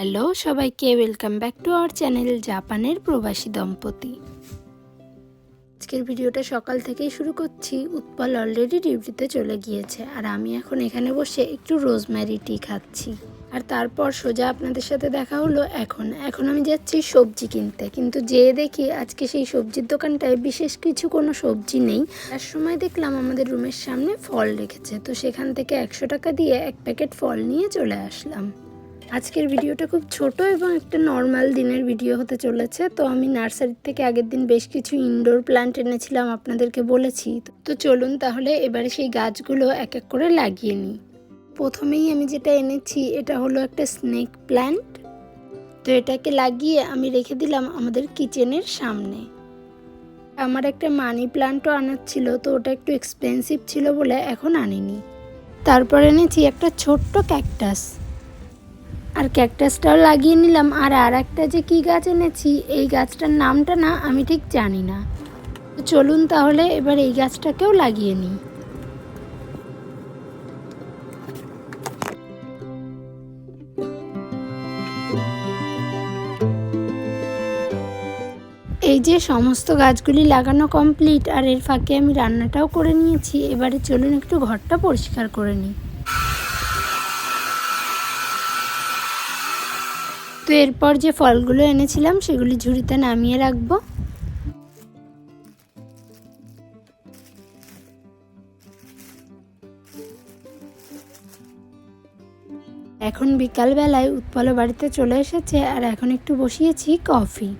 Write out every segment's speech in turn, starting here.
Hello সবাইকে welcome back to our channel জাপানের প্রবাসী দম্পতি। আজকের ভিডিওটা সকাল থেকেই শুরু করছি। উৎপল অলরেডি ডিউটিতে চলে গিয়েছে আর আমি এখন এখানে বসে একটু রোজম্যারি টি খাচ্ছি। আর তারপর সোজা আপনাদের সাথে দেখা হলো এখন। এখন আমি যাচ্ছি সবজি কিনতে। কিন্তু যেয়ে দেখি আজকে সেই সবজির দোকানটায় বিশেষ কিছু কোনো সবজি নেই। তার সময় দেখলাম আমাদের রুমের সামনে ফল রেখেছে। তো সেখান থেকে একশো টাকা দিয়ে এক প্যাকেট ফল নিয়ে চলে আসলাম। আজকের ভিডিওটা খুব ছোট এবং একটা নর্মাল দিনের ভিডিও হতে চলেছে, তো আমি নার্সারি থেকে আগের দিন বেশ কিছু ইনডোর প্ল্যান্ট এনেছিলাম আপনাদেরকে বলেছি। তো চলুন তাহলে এবারে সেই গাছগুলো এক এক করে লাগিয়ে নিই। প্রথমেই আমি যেটা এনেছি, এটা হলো একটা স্নেক প্ল্যান্ট তো এটাকে লাগিয়ে আমি রেখে দিলাম আমাদের কিচেনের সামনে। আমার একটা মানি প্ল্যান্টও আনার ছিল, তো ওটা একটু এক্সপেন্সিভ ছিল বলে এখন আনিনি। তারপর এনেছি একটা ছোট্ট ক্যাকটাস আর ক্যাকটাসটাও লাগিয়ে নিলাম। আর আর একটা যে কী গাছ এনেছি, এই গাছটার নামটা না আমি ঠিক জানি না। চলুন তাহলে এবার এই গাছটাকেও লাগিয়ে নিই। এই যে সমস্ত গাছগুলি লাগানো কমপ্লিট, আর এর ফাঁকে আমি রান্নাটাও করে নিয়েছি। এবারে চলুন একটু ঘরটা পরিষ্কার করে নিই। তো এরপর যে ফলগুলো এনেছিলাম, সেগুলি ঝুড়িতে নামিয়ে রাখব। এখন বিকালবেলায় উৎপল বাড়িতে চলে এসেছে, আর এখন একটু বসিয়েছি কফি।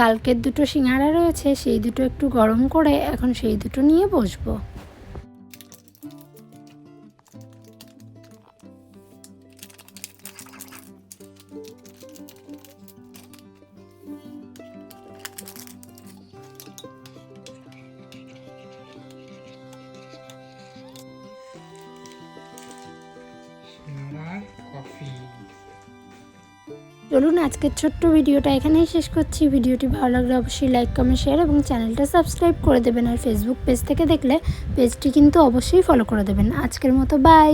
কালকের দুটো সিঙ্গারা রয়েছে, সেই দুটো একটু গরম করে এখন সেই দুটো নিয়ে বসবো। চলুন আজকের ছোট্ট ভিডিওটা এখানেই শেষ করছি। ভিডিওটি ভালো লাগলে অবশ্যই লাইক কমেন্ট শেয়ার এবং চ্যানেলটা সাবস্ক্রাইব করে দেবেন। আর ফেসবুক পেজ থেকে দেখলে পেজটি কিন্তু অবশ্যই ফলো করে দেবেন। আজকের মতো বাই